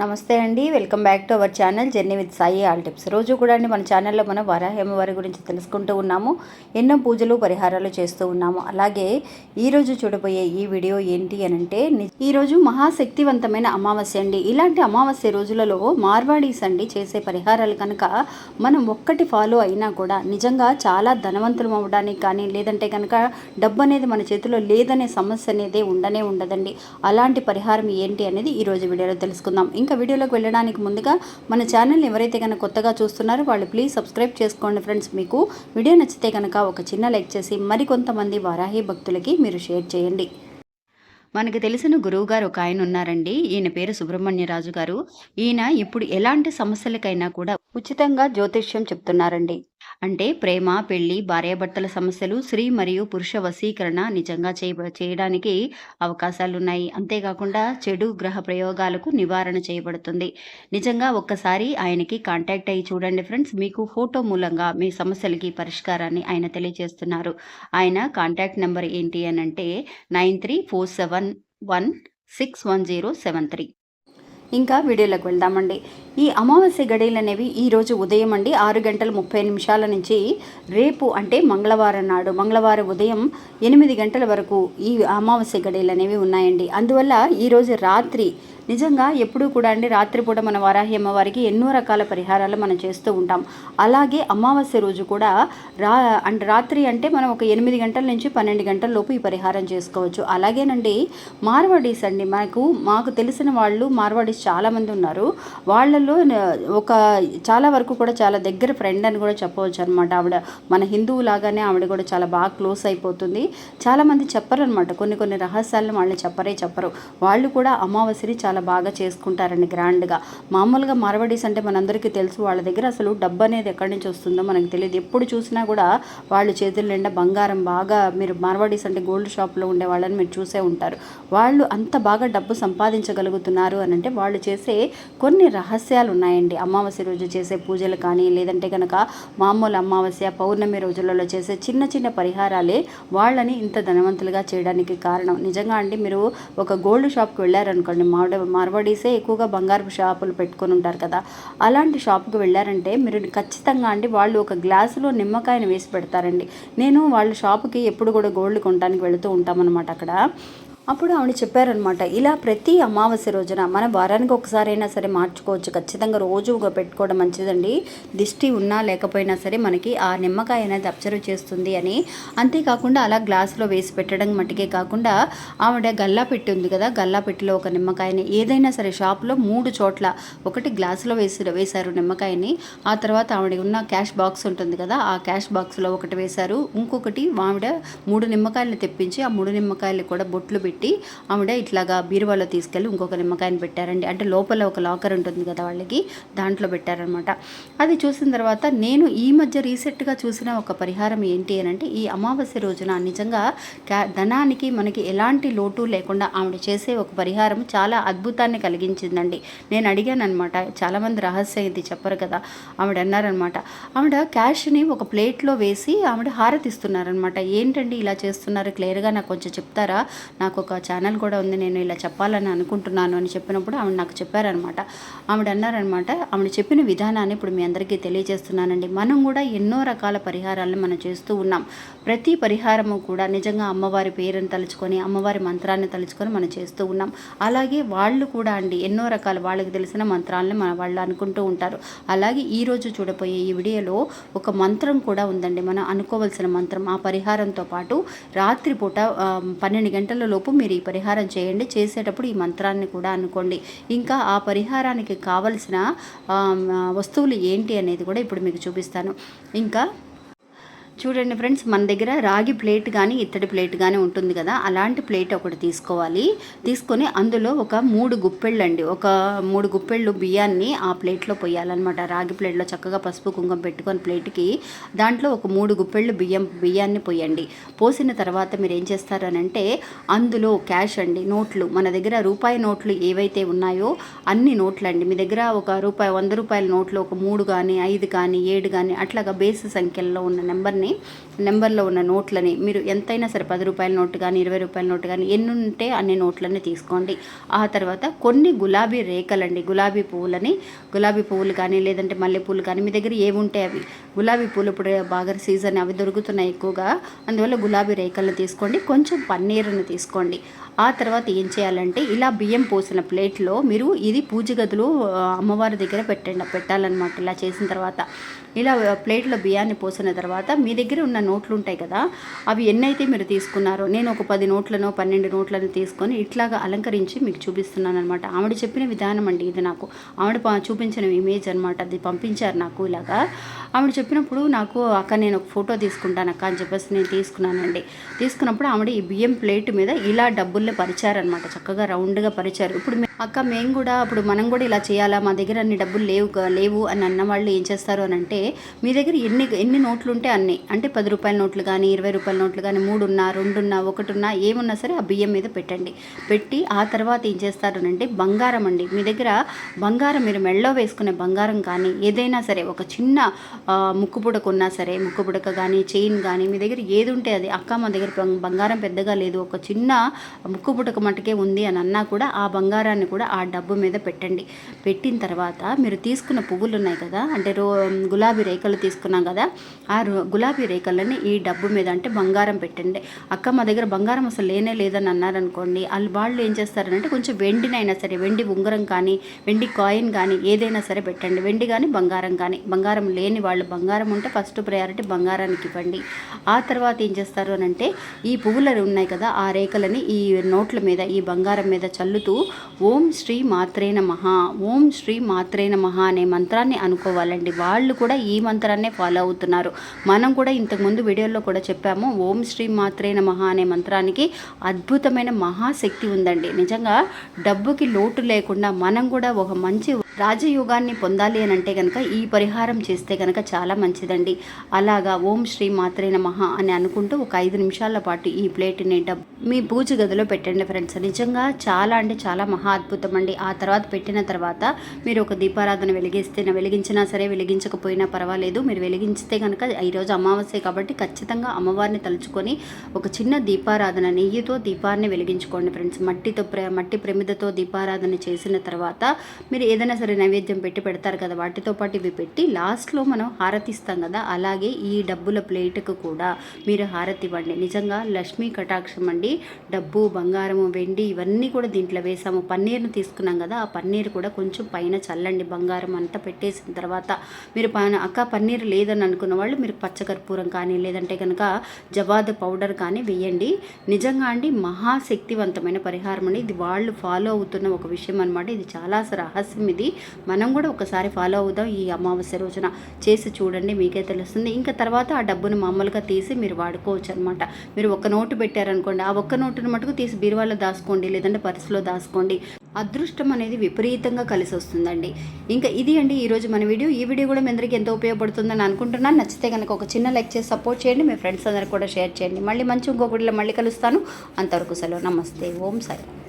నమస్తే అండి welcome back to our channel journey with Sai all tips. రోజు కూడా అండి మన ఛానల్లో మనం వరాహేమవారి గురించి తెలుసుకుంటూ ఉన్నాము ఎన్నో పూజలు పరిహారాలు చేస్తూ ఉన్నాము. అలాగే ఈరోజు చూడబోయే ఈ వీడియో ఏంటి అని అంటే ఈరోజు మహాశక్తివంతమైన అమావాస్య అండి. ఇలాంటి అమావాస్య రోజులలో మార్వాడీస్ అండి చేసే పరిహారాలు కనుక మనం ఒక్కటి ఫాలో అయినా కూడా నిజంగా చాలా ధనవంతులం అవ్వడానికి కానీ లేదంటే కనుక డబ్బు అనేది మన చేతిలో లేదనే సమస్య అనేది ఉండనే ఉండదండి. అలాంటి పరిహారం ఏంటి అనేది ఈ రోజు వీడియోలో తెలుసుకుందాం. ఇంకా వీడియోలోకి వెళ్ళడానికి ముందుగా మన ఛానల్ని ఎవరైతే కనుక కొత్తగా చూస్తున్నారో వాళ్ళు ప్లీజ్ సబ్స్క్రైబ్ చేసుకోండి ఫ్రెండ్స్. మీకు వీడియో నచ్చితే కనుక ఒక చిన్న లైక్ చేసి మరికొంతమంది వారాహి భక్తులకి మీరు షేర్ చేయండి. మనకు తెలిసిన గురువు గారు ఒక ఆయన ఉన్నారండి. ఈయన పేరు సుబ్రహ్మణ్యరాజు గారు. ఈయన ఇప్పుడు ఎలాంటి సమస్యలకైనా కూడా ఉచితంగా జ్యోతిష్యం చెప్తున్నారండి. అంటే ప్రేమ పెళ్ళి భార్యాభర్తల సమస్యలు స్త్రీ మరియు పురుష వశీకరణ నిజంగా చేయ చేయడానికి అవకాశాలు ఉన్నాయి అంతేకాకుండా చెడు గ్రహ ప్రయోగాలకు నివారణ చేయబడుతుంది. నిజంగా ఒక్కసారి ఆయనకి కాంటాక్ట్ అయ్యి చూడండి ఫ్రెండ్స్. మీకు ఫోటో మూలంగా మీ సమస్యలకి పరిష్కారాన్ని ఆయన తెలియజేస్తున్నారు. ఆయన కాంటాక్ట్ నెంబర్ ఏంటి అని అంటే nine three four seven one six one zero seven three ఇంకా వీడియోలోకి వెళ్దామండి. ఈ అమావాస్య గడియలు అనేవి ఈరోజు ఉదయం అండి ఆరు గంటల ముప్పై నిమిషాల నుంచి రేపు అంటే మంగళవారం నాడు మంగళవారం ఉదయం ఎనిమిది గంటల వరకు ఈ అమావాస్య గడియలు అనేవి ఉన్నాయండి. అందువల్ల ఈరోజు రాత్రి నిజంగా ఎప్పుడూ కూడా అండి రాత్రిపూట మన వారాహి అమ్మవారికి ఎన్నో రకాల పరిహారాలు మనం చేస్తూ ఉంటాం. అలాగే అమావాస్య రోజు కూడా రా అంటే రాత్రి అంటే మనం ఒక ఎనిమిది గంటల నుంచి పన్నెండు గంటల లోపు ఈ పరిహారం చేసుకోవచ్చు. అలాగేనండి మార్వాడీస్ అండి మనకు మాకు తెలిసిన వాళ్ళు మార్వాడీస్ చాలామంది ఉన్నారు. వాళ్ళలో ఒక చాలా వరకు కూడా చాలా దగ్గర ఫ్రెండ్ అని కూడా చెప్పవచ్చు అనమాట ఆవిడ మన హిందువు లాగానే ఆవిడ కూడా చాలా బాగా క్లోజ్ అయిపోతుంది. చాలామంది చెప్పరు అనమాట కొన్ని కొన్ని రహస్యాలను వాళ్ళు చెప్పరే చెప్పరు. వాళ్ళు కూడా అమావాస్యని చాలా బాగా చేసుకుంటారండి గ్రాండ్గా. మామూలుగా మార్వడీస్ అంటే మనందరికీ తెలుసు వాళ్ళ దగ్గర అసలు డబ్బు అనేది ఎక్కడి నుంచి వస్తుందో మనకు తెలియదు. ఎప్పుడు చూసినా కూడా వాళ్ళు చేతుల నిండా బంగారం బాగా మీరు మార్వాడీస్ అంటే గోల్డ్ షాప్లో ఉండే వాళ్ళని మీరు చూసే ఉంటారు. వాళ్ళు అంత బాగా డబ్బు సంపాదించగలుగుతున్నారు అని అంటే వాళ్ళు చేసే కొన్ని రహస్యాలు ఉన్నాయండి. అమావాస్య రోజు చేసే పూజలు కానీ లేదంటే కనుక మామూలు అమావాస్య పౌర్ణమి రోజులలో చేసే చిన్న చిన్న పరిహారాలే వాళ్ళని ఇంత ధనవంతులుగా చేయడానికి కారణం. నిజంగా అండి మీరు ఒక గోల్డ్ షాప్కి వెళ్ళారనుకోండి మామిడి మార్వాడీసే ఎక్కువగా బంగారు షాపులు పెట్టుకొని ఉంటారు కదా. అలాంటి షాప్కి వెళ్ళారంటే మీరు ఖచ్చితంగా అండి వాళ్ళు ఒక గ్లాసులో నిమ్మకాయని వేసి పెడతారండి. నేను వాళ్ళ షాపుకి ఎప్పుడు కూడా గోల్డ్ కొనడానికి వెళుతూ ఉంటామన్నమాట అక్కడ. అప్పుడు ఆవిడ చెప్పారనమాట ఇలా ప్రతి అమావాస్య రోజున మనం వారానికి ఒకసారైనా సరే మార్చుకోవచ్చు. ఖచ్చితంగా రోజుగా పెట్టుకోవడం మంచిదండి. దిష్టి ఉన్నా లేకపోయినా సరే మనకి ఆ నిమ్మకాయ అనేది అబ్జర్వ్ చేస్తుంది అని. అంతేకాకుండా అలా గ్లాసులో వేసి పెట్టడం మటుకే కాకుండా ఆవిడ గల్లా పెట్టి ఉంది కదా గల్లా పెట్టిలో ఒక నిమ్మకాయని. ఏదైనా సరే షాప్లో మూడు చోట్ల ఒకటి గ్లాసులో వేసి వేశారు నిమ్మకాయని. ఆ తర్వాత ఆవిడ ఉన్న క్యాష్ బాక్స్ ఉంటుంది కదా ఆ క్యాష్ బాక్స్లో ఒకటి వేశారు. ఇంకొకటి ఆవిడ మూడు నిమ్మకాయలు తెప్పించి ఆ మూడు నిమ్మకాయలు కూడా బొట్లు పెట్టి పెట్టి ఆవిడ ఇట్లాగా బీరువాలో తీసుకెళ్ళి ఇంకొక నిమ్మకాయని పెట్టారండి. అంటే లోపల ఒక లాకర్ ఉంటుంది కదా వాళ్ళకి దాంట్లో పెట్టారనమాట అది చూసిన తర్వాత నేను ఈ మధ్య రీసెంట్గా చూసిన ఒక పరిహారం ఏంటి అని అంటే ఈ అమావాస్య రోజున నిజంగా క్యా ధనానికి మనకి ఎలాంటి లోటు లేకుండా ఆవిడ చేసే ఒక పరిహారం చాలా అద్భుతాన్ని కలిగించిందండి. నేను అడిగాను అనమాట చాలామంది రహస్యం ఇది చెప్పరు కదా ఆవిడ అన్నారనమాట ఆవిడ క్యాష్ని ఒక ప్లేట్లో వేసి ఆవిడ హారతిస్తున్నారనమాట ఏంటండి ఇలా చేస్తున్నారు? క్లియర్గా నాకు కొంచెం చెప్తారా? నాకు ఒక ఛానల్ కూడా ఉంది నేను ఇలా చెప్పాలని అనుకుంటున్నాను అని చెప్పినప్పుడు ఆవిడ నాకు చెప్పారనమాట ఆవిడ అన్నారనమాట ఆవిడ చెప్పిన విధానాన్ని ఇప్పుడు మీ అందరికీ తెలియజేస్తున్నానండి. మనం కూడా ఎన్నో రకాల పరిహారాలను మనం చేస్తూ ఉన్నాం. ప్రతి పరిహారము కూడా నిజంగా అమ్మవారి పేరుని తలుచుకొని అమ్మవారి మంత్రాన్ని తలుచుకొని మనం చేస్తూ ఉన్నాం. అలాగే వాళ్ళు కూడా అండి ఎన్నో రకాల వాళ్ళకి తెలిసిన మంత్రాలను మన వాళ్ళు అనుకుంటూ ఉంటారు. అలాగే ఈరోజు చూడబోయే ఈ వీడియోలో ఒక మంత్రం కూడా ఉందండి. మనం అనుకోవాల్సిన మంత్రం. ఆ పరిహారంతో పాటు రాత్రిపూట పన్నెండు గంటల లోపు మీరు ఈ పరిహారం చేయండి. చేసేటప్పుడు ఈ మంత్రాన్ని కూడా అనుకోండి. ఇంకా ఆ పరిహారానికి కావలసిన వస్తువులు ఏంటి అనేది కూడా ఇప్పుడు మీకు చూపిస్తాను. ఇంకా చూడండి ఫ్రెండ్స్ మన దగ్గర రాగి ప్లేట్ కానీ ఇత్తడి ప్లేట్ కానీ ఉంటుంది కదా అలాంటి ప్లేట్ ఒకటి తీసుకోవాలి. తీసుకొని అందులో ఒక మూడు గుప్పెళ్ళు అండి ఒక మూడు గుప్పెళ్ళు బియ్యాన్ని ఆ ప్లేట్లో పోయాలన్నమాట. రాగి ప్లేట్లో చక్కగా పసుపు కుంకుమ పెట్టుకొని ప్లేట్కి దాంట్లో ఒక మూడు గుప్పెళ్ళు బియ్యం బియ్యాన్ని పోయండి. పోసిన తర్వాత మీరు ఏం చేస్తారనంటే అందులో క్యాష్ అండి నోట్లు. మన దగ్గర రూపాయి నోట్లు ఏవైతే ఉన్నాయో అన్ని నోట్లు అండి మీ దగ్గర ఒక రూపాయి వంద రూపాయల నోట్లు ఒక మూడు కానీ ఐదు కానీ ఏడు కానీ అట్లాగా బేస్ సంఖ్యలో ఉన్న నెంబర్ని నోట్లని నెంబర్లో ఉన్న నోట్లని మీరు ఎంతైనా సరే పది రూపాయల నోటు కానీ ఇరవై రూపాయల నోటు కానీ ఎన్ని ఉంటే అన్ని నోట్లని తీసుకోండి. ఆ తర్వాత కొన్ని గులాబీ రేఖలండి. గులాబీ పువ్వులని గులాబీ పువ్వులు కానీ లేదంటే మల్లె పూలు కానీ మీ దగ్గర ఏవి ఉంటాయి అవి. గులాబీ పూలు ఇప్పుడు బాగా సీజన్ అవి దొరుకుతున్నాయి ఎక్కువగా. అందువల్ల గులాబీ రేఖలను తీసుకోండి. కొంచెం పన్నీరుని తీసుకోండి. ఆ తర్వాత ఏం చేయాలంటే ఇలా బియ్యం పోసిన ప్లేట్లో మీరు ఇది పూజ గదిలో అమ్మవారి దగ్గర పెట్టండి పెట్టాలన్నమాట. ఇలా చేసిన తర్వాత ఇలా ప్లేట్లో బియ్యాన్ని పోసిన తర్వాత మీ దగ్గర ఉన్న నోట్లు ఉంటాయి కదా అవి ఎన్నైతే మీరు తీసుకున్నారో నేను ఒక పది నోట్లను పన్నెండు నోట్లను తీసుకొని ఇట్లాగా అలంకరించి మీకు చూపిస్తున్నాను అనమాట ఆవిడ చెప్పిన విధానం అండి ఇది నాకు. ఆవిడ చూపించిన ఇమేజ్ అనమాట అది పంపించారు నాకు ఇలాగా. ఆవిడ చెప్పినప్పుడు నాకు అక్క నేను ఒక ఫోటో తీసుకుంటాను అక్క అని చెప్పేసి నేను తీసుకున్నానండి. తీసుకున్నప్పుడు ఆవిడ ఈ బియ్యం ప్లేట్ మీద ఇలా డబ్బులు డబ్బుల్ని పరిచారనమాట చక్కగా రౌండ్గా పరిచారు. ఇప్పుడు అక్క మేము కూడా ఇప్పుడు మనం కూడా ఇలా చేయాలా? మా దగ్గర అన్ని డబ్బులు లేవు లేవు అని అన్న వాళ్ళు ఏం చేస్తారు అని అంటే మీ దగ్గర ఎన్ని ఎన్ని నోట్లు ఉంటే అన్ని. అంటే పది రూపాయల నోట్లు కానీ ఇరవై రూపాయల నోట్లు కానీ మూడున్నా రెండున్నా ఒకటిన్నా ఏమున్నా సరే ఆ బియ్యం మీద పెట్టండి. పెట్టి ఆ తర్వాత ఏం చేస్తారు అని అంటే బంగారం అండి. మీ దగ్గర బంగారం మీరు మెళ్ళో వేసుకునే బంగారం కానీ ఏదైనా సరే ఒక చిన్న ముక్కుపుడక ముక్కు ఉన్నా సరే ముక్కుపుడక కానీ చైన్ కానీ మీ దగ్గర ఏది ఉంటే అది అక్క మా దగ్గర బంగారం పెద్దగా లేదు ఒక చిన్న ముక్కుపుడక మటుకే ఉంది అని అన్నా కూడా ఆ బంగారాన్ని కూడా ఆ డబ్బు మీద పెట్టండి. పెట్టిన తర్వాత మీరు తీసుకున్న పువ్వులు ఉన్నాయి కదా అంటే రో గులాబీ రేఖలు తీసుకున్నాం కదా ఆ రో- గులాబీ రేఖలని ఈ డబ్బు మీద అంటే బంగారం పెట్టండి. అక్క మా దగ్గర బంగారం అసలు లేనే లేదని అన్నారనుకోండి వాళ్ళు వాళ్ళు ఏం చేస్తారంటే కొంచెం వెండినైనా సరే వెండి ఉంగరం కానీ వెండి కాయిన్ కానీ ఏదైనా సరే పెట్టండి. వెండి కానీ బంగారం కానీ బంగారం లేని వాళ్ళు బంగారం ఉంటే ఫస్ట్ ప్రయారిటీ బంగారానికి ఇవ్వండి. ఆ తర్వాత ఏం చేస్తారు అని అంటే ఈ పువ్వులు ఉన్నాయి కదా ఆ రేఖలని ఈ నోట్ల మీద ఈ బంగారం మీద చల్లుతూ ఓం ఓం శ్రీ మాత్రే నమః. ఓం శ్రీ మాత్రే నమః అనే మంత్రాన్ని అనుకోవాలండి. వాళ్ళు కూడా ఈ మంత్రాన్నే ఫాలో అవుతున్నారు. మనం కూడా ఇంతకుముందు వీడియోలో కూడా చెప్పాము ఓం శ్రీ మాత్రే నమః అనే మంత్రానికి అద్భుతమైన మహాశక్తి ఉందండి. నిజంగా డబ్బుకి లోటు లేకుండా మనం కూడా ఒక మంచి రాజయోగాన్ని పొందాలి అని అంటే కనుక ఈ పరిహారం చేస్తే కనుక చాలా మంచిదండి. అలాగా ఓం శ్రీ మాత్రే నమః అని అనుకుంటూ ఒక ఐదు నిమిషాల పాటు ఈ ప్లేట్ని డబ్ మీ పూజ గదిలో పెట్టండి ఫ్రెండ్స్. నిజంగా చాలా అంటే చాలా మహా అద్భుతం అండి ఆ తర్వాత పెట్టిన తర్వాత మీరు ఒక దీపారాధన వెలిగిస్తే వెలిగించినా సరే వెలిగించకపోయినా పర్వాలేదు. మీరు వెలిగించితే కనుక ఈరోజు అమావాస్య కాబట్టి ఖచ్చితంగా అమ్మవారిని తలుచుకొని ఒక చిన్న దీపారాధన నెయ్యితో దీపాన్ని వెలిగించుకోండి ఫ్రెండ్స్. మట్టితో ప్ర మట్టి ప్రమిదతో దీపారాధన చేసిన తర్వాత మీరు ఏదైనా సరే నైవేద్యం పెట్టి పెడతారు కదా వాటితో పాటు ఇవి పెట్టి లాస్ట్లో మనం హారతి ఇస్తాం కదా అలాగే ఈ డబ్బుల ప్లేట్కు కూడా మీరు హారతి ఇవ్వండి. నిజంగా లక్ష్మీ కటాక్షం అండి డబ్బు బంగారము వెండి ఇవన్నీ కూడా దీంట్లో వేసాము. పన్నీర్ని తీసుకున్నాం కదా ఆ పన్నీర్ కూడా కొంచెం పైన చల్లండి. బంగారం అంతా పెట్టేసిన తర్వాత మీరు పైన అక్క పన్నీర్ లేదని అనుకున్న వాళ్ళు మీరు పచ్చకర్పూరం కానీ లేదంటే కనుక జవాద పౌడర్ కానీ వేయండి. నిజంగా అండి మహాశక్తివంతమైన పరిహారం అండి. ఇది వాళ్ళు ఫాలో అవుతున్న ఒక విషయం అనమాట ఇది చాలా రహస్యం ఇది. మనం కూడా ఒకసారి ఫాలో అవుదాం ఈ అమావాస్య రోజున. చేసి చూడండి మీకే తెలుస్తుంది. ఇంకా తర్వాత ఆ డబ్బును మామూలుగా తీసి మీరు వాడుకోవచ్చు అనమాట మీరు ఒక నోటు పెట్టారనుకోండి ఆ ఒక్క నోటును మటుకు తీసి బీరువాలో దాచుకోండి లేదంటే పర్సులో దాచుకోండి. అదృష్టం అనేది విపరీతంగా కలిసి వస్తుందండి. ఇంకా ఇది అండి ఈరోజు మన వీడియో. ఈ వీడియో కూడా మీ అందరికీ ఎంతో ఉపయోగపడుతుందని అనుకుంటున్నాను. నచ్చితే కనుక ఒక చిన్న లైక్ చేసి సపోర్ట్ చేయండి. మీ ఫ్రెండ్స్ అందరికి కూడా షేర్ చేయండి. మళ్ళీ మంచి ఇంకొకటిలో మళ్ళీ కలుస్తాను. అంతవరకు సెలవు. నమస్తే. ఓం సాయి.